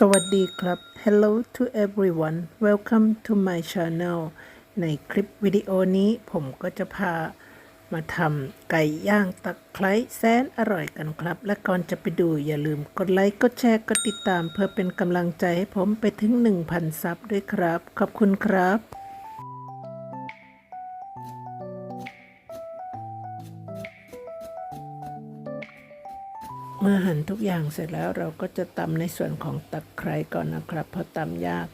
สวัสดีครับ Hello to everyone Welcome to my channel ในคลิปวิดีโอนี้ผมก็จะพามาทำไก่ย่างตะไคร้แสนอร่อยกันครับ และก่อนจะไปดูอย่าลืมกดไลค์ กดแชร์ กดติดตาม เพื่อเป็นกำลังใจให้ผมไปถึง 1,000 ซับด้วยครับ ขอบคุณครับ มื่อหั่นทุกอย่างเสร็จแล้วเราก็จะตำในส่วนของตะไคร้ก่อนนะครับ เพราะตำยาก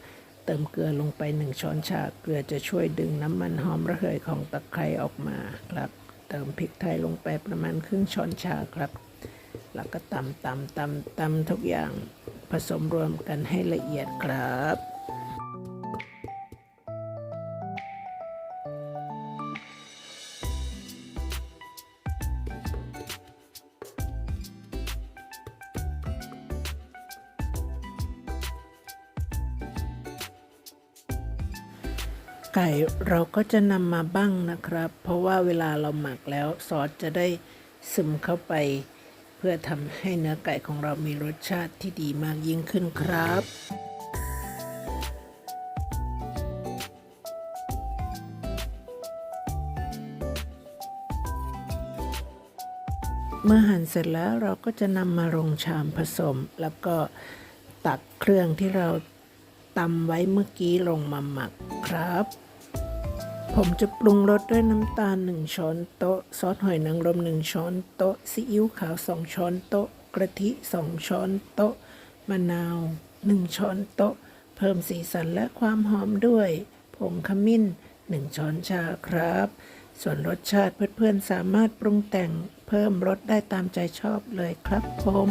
เติมเกลือลงไปหนึ่งช้อนชา เกลือจะช่วยดึงน้ำมันหอมระเหยของตะไคร้ออกมาครับ เติมพริกไทยลงไปประมาณครึ่งช้อนชาครับ แล้วก็ตำตำตำตำทุกอย่างผสมรวมกันให้ละเอียดครับ ไก่เราก็จะนำมาบ้างนะครับ เพราะว่าเวลาเราหมักแล้วซอสจะได้ซึมเข้าไป เพื่อทำให้เนื้อไก่ของเรามีรสชาติที่ดีมากยิ่งขึ้นครับเมื่อหั่นเสร็จแล้วเราก็จะนำมาลงชามผสม แล้วก็ตักเครื่องที่เรา ตำไว้เมื่อกี้ลงมาหมักครับ ผมจะปรุงรสด้วยน้ำตาล 1 ช้อนโต๊ะ ซอสหอยนางรม 1 ช้อนโต๊ะ ซีอิ๊วขาว 2 ช้อนโต๊ะ กระทิ 2 ช้อนโต๊ะ มะนาว 1 ช้อนโต๊ะ เพิ่มสีสันและความหอมด้วยผงขมิ้น 1 ช้อนชาครับ ส่วนรสชาติเพื่อนๆสามารถปรุงแต่งเพิ่มรสได้ตามใจชอบเลยครับผม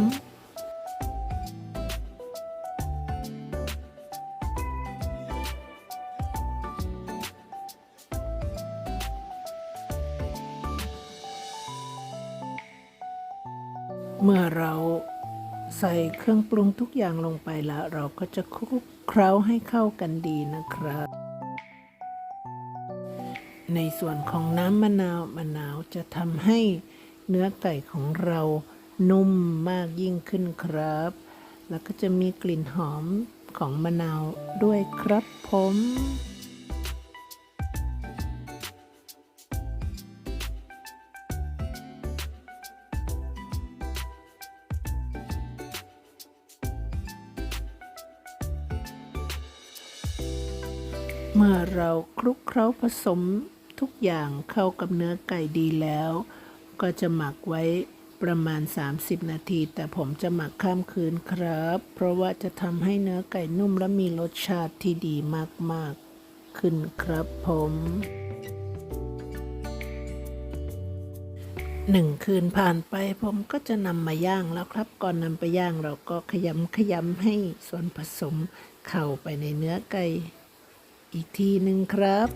เมื่อเราใส่เครื่องปรุงทุกอย่างลงไปแล้ว เราก็จะคลุกเคล้าให้เข้ากันดีนะครับ ในส่วนของน้ำมะนาวมะนาวจะทำให้เนื้อไก่ของเรานุ่มมากยิ่งขึ้นครับ แล้วก็จะมีกลิ่นหอมของมะนาวด้วยครับผม มื่อเราคลุกเคล้าผสมทุกอย่างเข้ากับเนื้อไก่ดีแล้ว ก็จะหมักไว้ประมาณ 30 นาที แต่ผมจะหมักข้ามคืนครับ เพราะว่าจะทำให้เนื้อไก่นุ่มและมีรสชาติที่ดีมากๆ ขึ้นครับผมหนึ่งคืนผ่านไปผมก็จะนำมาย่างแล้วครับ ก่อนนำไปย่างเราก็ขยำขยำให้ส่วนผสมเข้าไปในเนื้อไก่ อีกทีหนึ่งครับ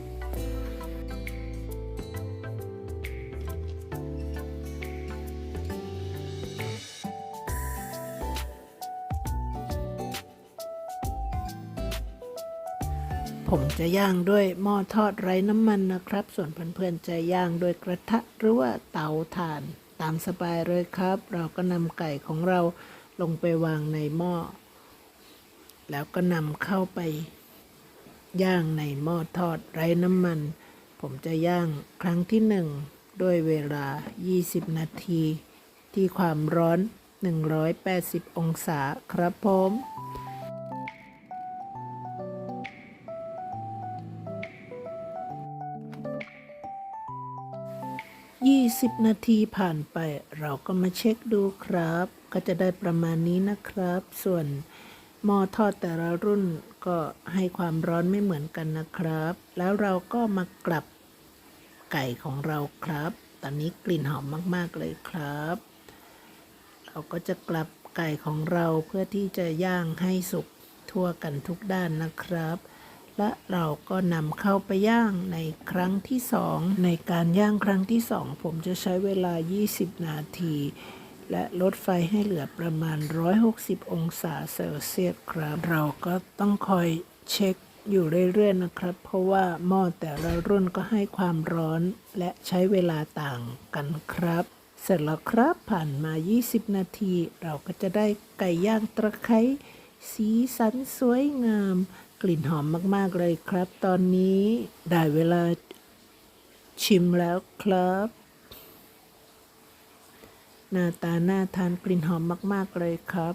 ผมจะย่างด้วยหม้อทอดไร้น้ำมันนะครับ ส่วนเพื่อนๆจะย่างด้วยกระทะหรือว่าเตาถ่านตามสบายเลยครับ เราก็นำไก่ของเราลงไปวางในหม้อ แล้วก็นำเข้าไป ย่างในหม้อทอดไร้น้ำมัน ผมจะย่างครั้งที่หนึ่งด้วยเวลา 20 นาที ที่ความร้อน 180 องศาครับผม20นาทีผ่านไปเราก็มาเช็คดูครับ ก็จะได้ประมาณนี้นะครับ ส่วนหม้อทอดแต่ละรุ่น ก็ให้ความร้อนไม่เหมือนกันนะครับ แล้วเราก็มากลับไก่ของเราครับ ตอนนี้กลิ่นหอมมากๆเลยครับ เราก็จะกลับไก่ของเราเพื่อที่จะย่างให้สุกทั่วกันทุกด้านนะครับ และเราก็นำเข้าไปย่างในครั้งที่สองในการย่างครั้งที่สองผมจะใช้เวลา 20 นาที และลดไฟให้เหลือประมาณ 160 องศาเซลเซียสครับ เราก็ต้องคอยเช็คอยู่เรื่อยๆนะครับ เพราะว่าหม้อแต่ละรุ่นก็ให้ความร้อนและใช้เวลาต่างกันครับ เสร็จแล้วครับผ่านมา 20 นาที เราก็จะได้ไก่ย่างตะไคร้สีสันสวยงาม กลิ่นหอมมากๆเลยครับ ตอนนี้ได้เวลาชิมแล้วครับ หน้าตาน่าทานกลิ่นหอมมาก ๆ เลยครับ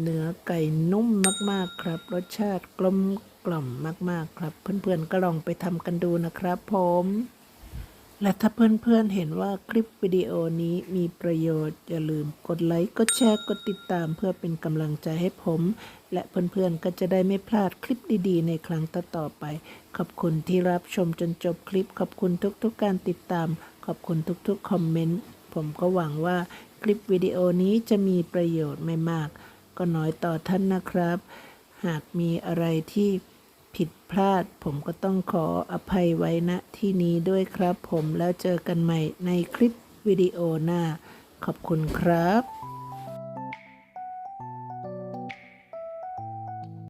เนื้อไก่นุ่มมาก ๆ ครับ รสชาติกลมกล่อมมาก ๆ ครับ เพื่อนๆก็ลองไปทำกันดูนะครับ ผม และถ้าเพื่อนๆเห็นว่าคลิปวิดีโอนี้มีประโยชน์ อย่าลืมกดไลค์ กดแชร์ กดติดตามเพื่อเป็นกำลังใจให้ผม และเพื่อนๆก็จะได้ไม่พลาดคลิปดีๆ ในครั้งต่อๆไป ขอบคุณที่รับชมจนจบคลิป ขอบคุณทุกๆการติดตาม ขอบคุณทุกๆคอมเมนต์ ผมก็หวังว่าคลิปวิดีโอนี้จะมีประโยชน์ไม่มาก ก็น้อยต่อท่านนะครับ หากมีอะไรที่ผิดพลาด ผมก็ต้องขออภัยไว้ณที่นี้ด้วยครับ ผมแล้วเจอกันใหม่ในคลิปวิดีโอหน้า ขอบคุณครับ